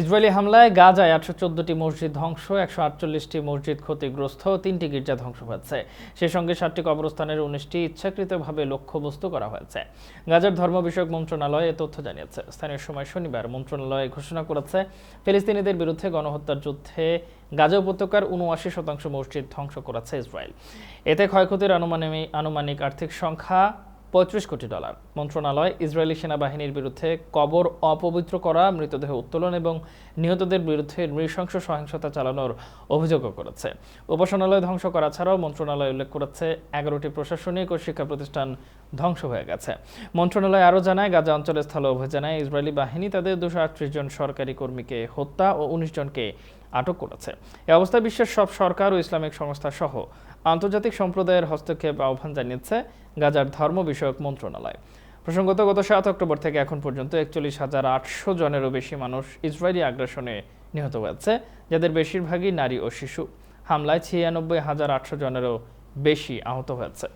Israeli হামলায় গাজায় আটশো চোদ্দটি মসজিদ ধ্বংস, একশো আটচল্লিশটি মসজিদ ক্ষতিগ্রস্ত, তিনটি গির্জা ধ্বংস হয়েছে। সেই সঙ্গে সাতটি কবরস্থানের উনিশটি ইচ্ছাকৃতভাবে লক্ষ্যবস্তু করা হয়েছে। গাজার ধর্ম বিষয়ক মন্ত্রণালয় এ তথ্য জানিয়েছে। স্থানীয় সময় শনিবার মন্ত্রণালয় ঘোষণা করেছে, ফিলিস্তিনিদের বিরুদ্ধে গণহত্যার যুদ্ধে গাজা উপত্যকার উনআশি শতাংশ মসজিদ ধ্বংস করেছে ইসরায়েল। এতে ক্ষয়ক্ষতির আনুমানিক আর্থিক সংখ্যা পঁয়ত্রিশ কোটি ডলার। মন্ত্রণালয়, ইসরায়েলি সেনাবাহিনীর বিরুদ্ধে কবর অপবিত্র করা, মৃতদেহ উত্তোলন এবং নিহতদের বিরুদ্ধে নৃশংস সহিংসতা চালানোর অভিযোগও করেছে। উপাসনালয় ধ্বংস করা ছাড়াও মন্ত্রণালয় উল্লেখ করেছে, এগারোটি প্রশাসনিক ও শিক্ষা প্রতিষ্ঠান ধ্বংস হয়ে গেছে। মন্ত্রণালয় আরও জানায়, গাজা অঞ্চলের স্থল অভিযানে ইসরায়েলি বাহিনী তাদের দুশো জন সরকারি কর্মীকে হত্যা ও উনিশ জনকে আটক করেছে। এ অবস্থায় বিশ্বের সব সরকার ও ইসলামিক সংস্থা সহ আন্তর্জাতিক সম্প্রদায়ের হস্তক্ষেপ আহ্বান জানিয়েছে গাজার ধর্ম বিষয়ক মন্ত্রণালয়। প্রসঙ্গত, গত সাত অক্টোবর থেকে এখন পর্যন্ত একচল্লিশ হাজার আটশো জনেরও বেশি মানুষ ইসরায়েলি আগ্রাসনে নিহত হয়েছে, যাদের বেশিরভাগই নারী ও শিশু। হামলায় ছিয়ানব্বই হাজার আটশো জনেরও বেশি আহত হয়েছে।